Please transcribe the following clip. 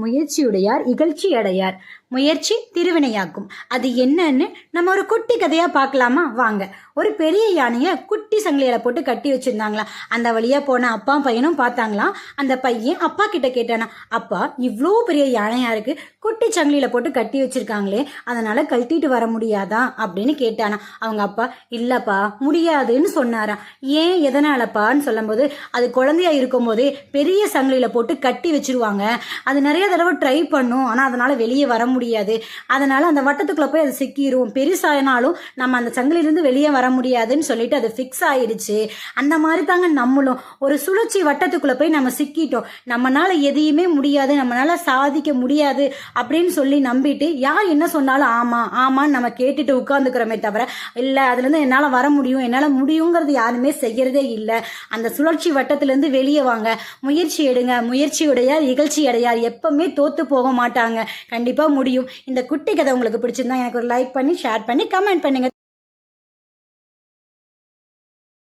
முயற்சியுடையார் இகழ்ச்சி அடையார் முயற்சி திருவினையாக்கும். அது என்னன்னு நம்ம ஒரு குட்டி கதையா பார்க்கலாமா? வாங்க. ஒரு பெரிய யானையை குட்டி சங்கிலியில போட்டு கட்டி வச்சிருந்தாங்களாம் அந்த வழியா போன அப்பா பையனும் பார்த்தாங்களாம் அந்த பையன் அப்பா கிட்ட கேட்டானா அப்பா இவ்வளோ பெரிய யானையா இருக்கு. குட்டி சங்கிலியில போட்டு கட்டி வச்சிருக்காங்களே. அதனால கழட்டிட்டு வர முடியாதா? அப்படின்னு கேட்டானா. அவங்க அப்பா இல்லப்பா முடியாதுன்னு சொன்னாராம் ஏன் எதனாலப்பான்னு சொல்லும்போது அது குழந்தையா இருக்கும்போதே பெரிய சங்கிலியில போட்டு கட்டி வச்சிருவாங்க. அது நிறைய தடவை ட்ரை பண்ணும். ஆனால் அதனால வெளியே வர முடியும் முடியாது. அதனால அந்த வட்டத்துக்குள்ள போய் அது சிக்கிரும். பெருசாயினாலும் நம்ம அந்த சங்கிலிருந்து வெளியே வர முடியாதுன்னு சொல்லிட்டு அது ஃபிக்ஸ் ஆயிடுச்சு. அந்த மாதிரி தாங்க நம்மளும். ஒரு சுழற்சி வட்டத்துக்குள்ள போய் நம்ம சிக்கிட்டோம். நம்மனால எதையுமே முடியாது. நம்மனால சாதிக்க முடியாது அப்படின்னு சொல்லி நம்பிட்டு யார் என்ன சொன்னாலும் ஆமா ஆமான்னு நம்ம கேட்டுட்டு உட்காந்துக்கிறோமே தவிர இல்லை அதுலேருந்து என்னால் வர முடியும் என்னால் முடியுங்கிறது யாருமே செய்யறதே இல்லை. அந்த சுழற்சி வட்டத்திலேருந்து வெளியே வாங்க. முயற்சி எடுங்க. முயற்சி உடையார் இகழ்ச்சி அடையார் எப்பவுமே தோத்து போக மாட்டாங்க. கண்டிப்பாக முடியும். இந்த குட்டி கதை உங்களுக்கு பிடிச்சிருந்தா எனக்கு ஒரு லைக் பண்ணி ஷேர் பண்ணி கமெண்ட் பண்ணுங்க.